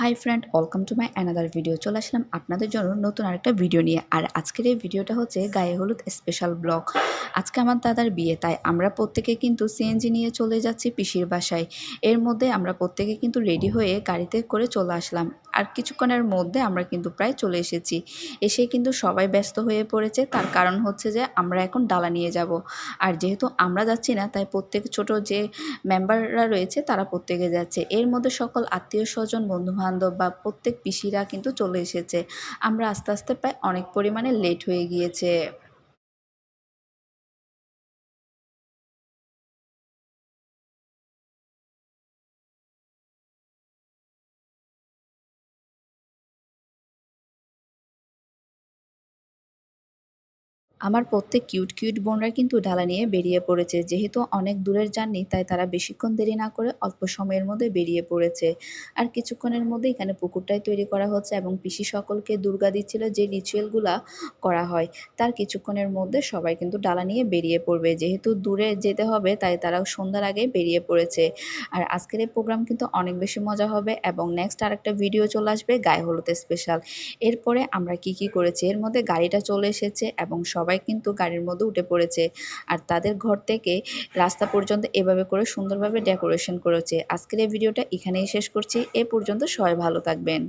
Hi friend welcome to my another video চলে আসলাম আপনাদের জন্য নতুন আরেকটা ভিডিও নিয়ে। আর আজকের এই ভিডিওটা হচ্ছে গায়ে হলুদ স্পেশাল ব্লগ আজকে আমার দাদার বিয়ে, তাই আমরা প্রত্যেকে কিন্তু সিএনজি নিয়ে চলে যাচ্ছি পিসির বাসায়। এর মধ্যে আমরা প্রত্যেকে কিন্তু রেডি হয়ে গাড়িতে করে চলে আসলাম। আর কিছুক্ষণের মধ্যে আমরা কিন্তু প্রায় চলে এসেছি। এসে কিন্তু সবাই ব্যস্ত হয়ে পড়েছে। তার কারণ হচ্ছে যে আমরা এখন ডালা নিয়ে যাব। আর যেহেতু আমরা যাচ্ছি না, তাই প্রত্যেক ছোট যে মেম্বাররা রয়েছে, তারা প্রত্যেকে যাচ্ছে। এর মধ্যে সকল আত্মীয় স্বজন বন্ধুবান্ধব বা প্রত্যেক পিসিরা কিন্তু চলে এসেছে। আমরা আস্তে আস্তে প্রায় অনেক পরিমাণে লেট হয়ে গিয়েছে। আমার প্রত্যেক কিউট কিউট বোনরা কিন্তু ডালা নিয়ে বেরিয়ে পড়েছে। যেহেতু অনেক দূরের জার্নি তাই তারা বেশিক্ষণ দেরি না করে অল্প সময়ের মধ্যে বেরিয়ে পড়েছে। আর কিছুক্ষণের মধ্যে এখানে পুকুরটাই তৈরি করা হচ্ছে এবং পিসি সকলকে দুর্গা দিচ্ছিল যে রিচুয়ালগুলা করা হয়। তার কিছুক্ষণের মধ্যে সবাই কিন্তু ডালা নিয়ে বেরিয়ে পড়বে। যেহেতু দূরে যেতে হবে, তাই তারা সন্ধ্যার আগে বেরিয়ে পড়েছে। আর আজকের এই প্রোগ্রাম কিন্তু অনেক বেশি মজা হবে এবং নেক্সট আরেকটা ভিডিও চলে আসবে গায়ে হলুদ স্পেশাল এরপরে আমরা কি কি করেছি? এর মধ্যে গাড়িটা চলে এসেছে এবং সব সবাই কিন্তু গাড়ির মধ্যে উঠে পড়েছে। আর তাদের ঘর থেকে রাস্তা পর্যন্ত এভাবে করে সুন্দরভাবে ডেকোরেশন করেছে। আজকের এই ভিডিওটা এখানেই শেষ করছি। এ পর্যন্ত সবাই ভালো থাকবেন।